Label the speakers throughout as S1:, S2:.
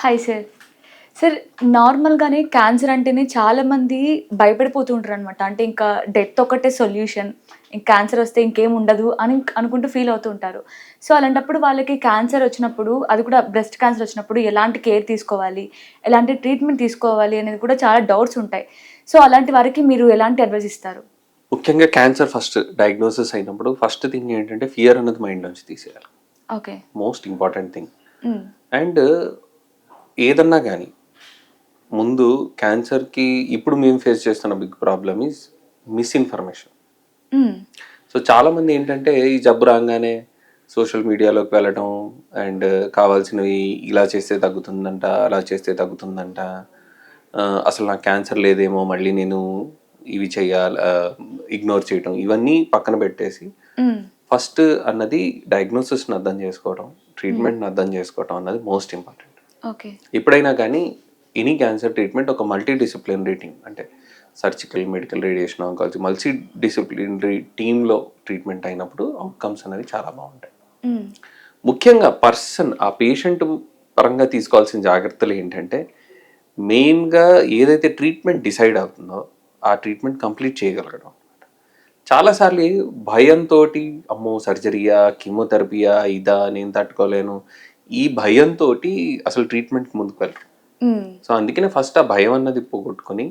S1: Hi sir sir నార్మల్గానే cancer అంటేనే చాలా మంది భయపడిపోతూ ఉంటారు అనమాట అంటే ఇంకా డెత్ ఒకటే సొల్యూషన్ ఇంక క్యాన్సర్ వస్తే ఇంకేం ఉండదు అని అనుకుంటూ ఫీల్ అవుతూ ఉంటారు సో అలాంటప్పుడు వాళ్ళకి క్యాన్సర్ వచ్చినప్పుడు అది కూడా బ్రెస్ట్ క్యాన్సర్ వచ్చినప్పుడు ఎలాంటి కేర్ తీసుకోవాలి? ఎలాంటి ట్రీట్మెంట్ తీసుకోవాలి? అనేది కూడా చాలా డౌట్స్ ఉంటాయి. సో అలాంటి వారికి మీరు ఎలాంటి అడ్వైస్ ఇస్తారు?
S2: ముఖ్యంగా క్యాన్సర్ ఫస్ట్ డయాగ్నోసిస్ అయినప్పుడు ఫస్ట్ థింగ్ ఏంటంటే ఫియర్ అన్నది మైండ్ నుంచి తీసేయాలి.
S1: Okay
S2: most important thing and ఏదన్నా కానీ ముందు క్యాన్సర్కి ఇప్పుడు మేము ఫేస్ చేస్తున్న big problem is misinformation so చాలామంది ఏంటంటే ఈ జబ్బు రాగానే సోషల్ మీడియాలోకి వెళ్ళడం అండ్ కావాల్సినవి ఇలా చేస్తే తగ్గుతుందంట అలా చేస్తే తగ్గుతుందంట. అసలు నాకు క్యాన్సర్ లేదేమో మళ్ళీ నేను ఇవి చేయాలి ఇగ్నోర్ చేయటం ఇవన్నీ పక్కన పెట్టేసి ఫస్ట్ అన్నది డయాగ్నోసిస్ని అర్థం చేసుకోవడం ట్రీట్మెంట్ని అర్థం చేసుకోవడం అన్నది మోస్ట్ ఇంపార్టెంట్ ఎప్పుడైనా కానీ ఎనీ క్యాన్సర్ ట్రీట్మెంట్ ఒక మల్టీ డిసిప్లినరీ టీమ్ అంటే surgical medical radiation oncology multi disciplinary టీంలో ట్రీట్మెంట్ అయినప్పుడు అవుట్కమ్స్ అనేవి చాలా బాగుంటాయి. ముఖ్యంగా పర్సన్ ఆ పేషెంట్ పరంగా తీసుకోవాల్సిన జాగ్రత్తలు ఏంటంటే మెయిన్గా ఏదైతే ట్రీట్మెంట్ డిసైడ్ అవుతుందో ఆ ట్రీట్మెంట్ కంప్లీట్ చేయగలగడం చాలాసార్లు భయంతో అమ్మో సర్జరీయా కీమోథెరపీయా ఇదా నేను తట్టుకోలేను ఈ భయంతో అసలు ట్రీట్మెంట్కి ముందుకు వెళ్ళరు సో అందుకనే ఫస్ట్ ఆ భయం అన్నది పోగొట్టుకొని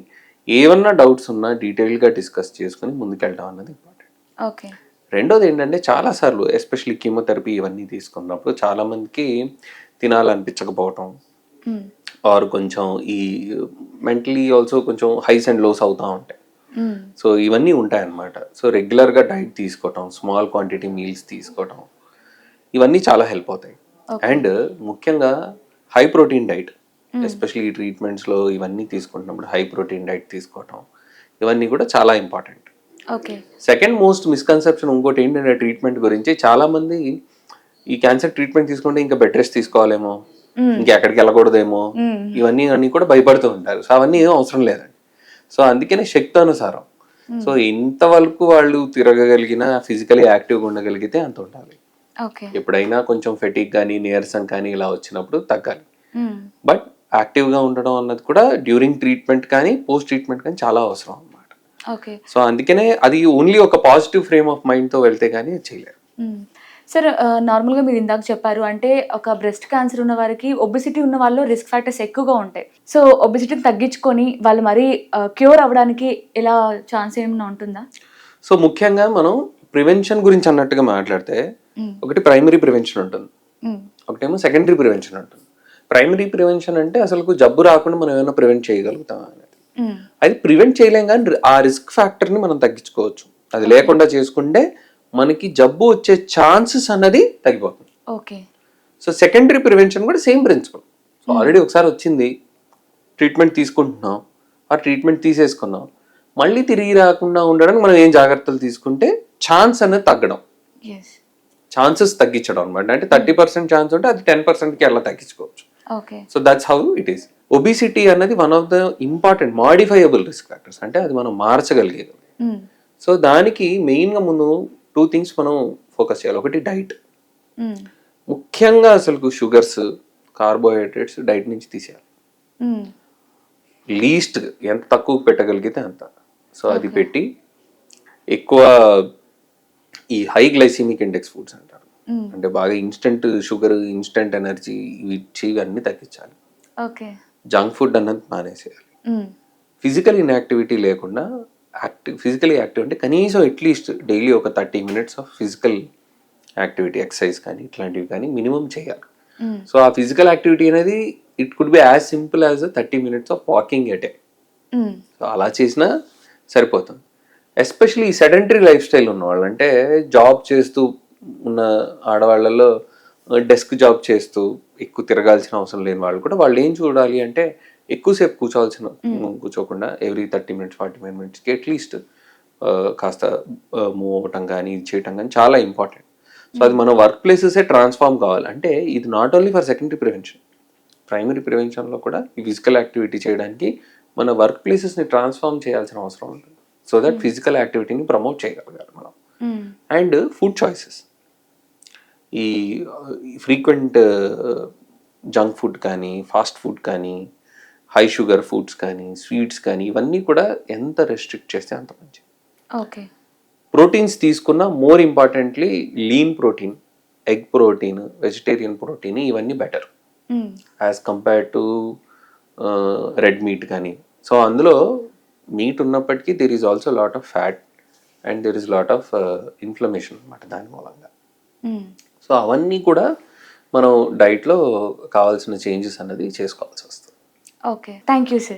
S2: ఏమన్నా డౌట్స్ ఉన్నా డీటెయిల్గా డిస్కస్ చేసుకుని ముందుకెళ్ళడం అన్నది ఇంపార్టెంట్
S1: ఓకే.
S2: రెండోది ఏంటంటే చాలాసార్లు ఎస్పెషల్లీ కీమోథెరపీ ఇవన్నీ తీసుకున్నప్పుడు చాలామందికి తినాలనిపించకపోవటం. ఆర్ కొంచెం ఈ మెంటలీ ఆల్సో కొంచెం హైస్ అండ్ లోస్ అవుతూ ఉంటాయి. సో ఇవన్నీ ఉంటాయన్నమాట. సో రెగ్యులర్గా డైట్ తీసుకోవటం స్మాల్ క్వాంటిటీ మీల్స్ తీసుకోవటం ఇవన్నీ చాలా హెల్ప్ అవుతాయి. అండ్ ముఖ్యంగా హై ప్రోటీన్ డైట్ ఎస్పెషల్లీ ఈ ట్రీట్మెంట్స్లో ఇవన్నీ తీసుకుంటున్నప్పుడు హై ప్రోటీన్ డైట్ తీసుకోవటం ఇవన్నీ కూడా చాలా important.
S1: Okay
S2: second most misconception ఇంకోటి ఏంటంటే ట్రీట్మెంట్ గురించి చాలా మంది ఈ క్యాన్సర్ ట్రీట్మెంట్ తీసుకుంటే ఇంకా బెడ్ రెస్ట్ తీసుకోవాలేమో ఇంకా ఎక్కడికి వెళ్ళకూడదేమో ఇవన్నీ అన్ని కూడా భయపడుతూ ఉంటారు. సో అవన్నీ ఏం అవసరం లేదండి. సో అందుకనే శక్తి అనుసారం సో ఇంతవరకు వాళ్ళు తిరగగలిగిన ఫిజికలీ యాక్టివ్గా ఉండగలిగితే అంత ఉండాలి. ఎప్పుడైనా కొంచెం ఫెటిక్ కానీ నీరసం కానీ ఇలా వచ్చినప్పుడు తగ్గాలి. బట్ యాక్టివ్గా ఉండడం అన్నది కూడా డ్యూరింగ్ ట్రీట్మెంట్ కానీ పోస్ట్ ట్రీట్మెంట్ కానీ చాలా అవసరం అన్నమాట.
S1: ఓకే.
S2: సో అందుకనే అది ఓన్లీ ఒక పాజిటివ్ ఫ్రేమ్ ఆఫ్ మైండ్తో వెళ్తే కానీ చేయలేరు.
S1: సార్ నార్మల్గా మీరు ఇందాక చెప్పారు అంటే ఒక బ్రెస్ట్ క్యాన్సర్ ఉన్న వారికి ఒబిసిటీ ఉన్న వాళ్ళు రిస్క్ ఫ్యాక్టర్స్ ఎక్కువగా ఉంటాయి. సో ఒబిసిటీని తగ్గించుకొని వాళ్ళు మరీ క్యూర్ అవ్వడానికి ఎలా ఛాన్స్ ఏమైనా ఉంటుందా?
S2: సో ముఖ్యంగా మనం ప్రివెన్షన్ గురించి అన్నట్టుగా మాట్లాడితే. ఒకటి ప్రైమరీ ప్రివెన్షన్ ఉంటుంది. ఒకటేమో సెకండరీ ప్రివెన్షన్ ఉంటుంది. ప్రైమరీ ప్రివెన్షన్ అంటే అసలు జబ్బు రాకుండా మనం ఏమైనా ప్రివెంట్ చేయగలుగుతాం అనేది. అది ప్రివెంట్ చేయలేం కానీ ఆ రిస్క్ ఫ్యాక్టర్ని మనం తగ్గించుకోవచ్చు. అది లేకుండా చేసుకుంటే మనకి జబ్బు వచ్చే ఛాన్సెస్ అన్నది తగ్గిపోతుంది.
S1: ఓకే.
S2: సో సెకండరీ ప్రివెన్షన్ కూడా సేమ్ ప్రిన్సిపల్ సో ఆల్రెడీ ఒకసారి వచ్చింది. ట్రీట్మెంట్ తీసుకుంటున్నాం. ఆ ట్రీట్మెంట్ తీసేసుకున్నాం. మళ్ళీ తిరిగి రాకుండా ఉండడానికి మనం ఏం జాగ్రత్తలు తీసుకుంటే ఛాన్స్ అనేది తగ్గడం. ఛాన్సెస్ తగ్గించడం అనమాట అంటే థర్టీ పర్సెంట్ ఛాన్స్ ఉంటే అది టెన్ పర్సెంట్కి అలా తగ్గించుకోవచ్చు. So that's how it is obesity అన్నది one of the important modifiable risk factors అంటే అది మనం మార్చగలిగేది. సో దానికి మెయిన్గా ముందు టూ థింగ్స్ మనం ఫోకస్ చేయాలి. ఒకటి డైట్
S1: మ్మ్.
S2: ముఖ్యంగా అసలు షుగర్స్ కార్బోహైడ్రేట్స్ డైట్ నుంచి తీసేయాలి. లీస్ట్ ఎంత తక్కువ పెట్టగలిగితే అంత. సో అది పెట్టి ఎక్కువ ఈ హై గ్లైసిమిక్ ఇండెక్స్ ఫుడ్స్ అంటారు. అంటే బాగా ఇన్స్టెంట్ షుగర్ ఇన్స్టెంట్ ఎనర్జీ ఇచ్చి ఇవన్నీ తగ్గించాలి
S1: ఓకే
S2: జంక్ ఫుడ్ అన్నది మానేసేయాలి. ఫిజికల్ ఇన్యాక్టివిటీ లేకుండా యాక్టివ్ ఫిజికలీ యాక్టివ్ అంటే కనీసం అట్లీస్ట్ డైలీ ఒక thirty minutes of physical activity exercise కానీ ఇట్లాంటివి కానీ మినిమం చేయాలి. సో ఆ ఫిజికల్ యాక్టివిటీ అనేది it could be as simple as thirty minutes of walking ఎటే. So అలా చేసినా సరిపోతుంది ఎస్పెషలీ సెడెంటరీ లైఫ్ స్టైల్ ఉన్నవాళ్ళు అంటే జాబ్ చేస్తూ ఉన్న ఆడవాళ్ళలో డెస్క్ జాబ్ చేస్తూ ఎక్కువ తిరగాల్సిన అవసరం లేని వాళ్ళు కూడా వాళ్ళు ఏం చూడాలి అంటే ఎక్కువసేపు కూర్చోవాల్సిన కూర్చోకుండా every thirty minutes forty five మినిట్స్కి అట్లీస్ట్ కాస్త మూవ్ అవ్వటం కానీ ఇది చేయటం కానీ చాలా ఇంపార్టెంట్ సో అది మన వర్క్ ప్లేసెసే ట్రాన్స్ఫార్మ్ కావాలి. అంటే ఇది not only for secondary prevention primary ప్రివెన్షన్లో కూడా ఈ ఫిజికల్ యాక్టివిటీ చేయడానికి మన వర్క్ ప్లేసెస్ని ట్రాన్స్ఫార్మ్ చేయాల్సిన అవసరం ఉంటుంది. సో దట్ ఫిజికల్ యాక్టివిటీని ప్రమోట్ చేయగలగాలి మనం.
S1: మ్మ్.
S2: And food choices. ఈ ఫ్రీక్వెంట్ జంక్ ఫుడ్ కానీ ఫాస్ట్ ఫుడ్ కానీ హై షుగర్ ఫుడ్స్ కానీ స్వీట్స్ కానీ ఇవన్నీ కూడా ఎంత రెస్ట్రిక్ట్ చేస్తే అంత మంచిది.
S1: ఓకే.
S2: ప్రోటీన్స్ తీసుకున్న more importantly lean protein egg protein vegetarian protein ఇవన్నీ better.
S1: Hmm.
S2: As compare to red meat కానీ. సో అందులో మీట్ ఉన్నప్పటికీ there is also lot of fat and there is lot of inflammation అనమాట దాని మూలంగా. So అవన్నీ కూడా మనం డైట్లో కావాల్సిన చేంజెస్ అన్నది చేసుకోవాల్సి వస్తుంది.
S1: Okay thank you sir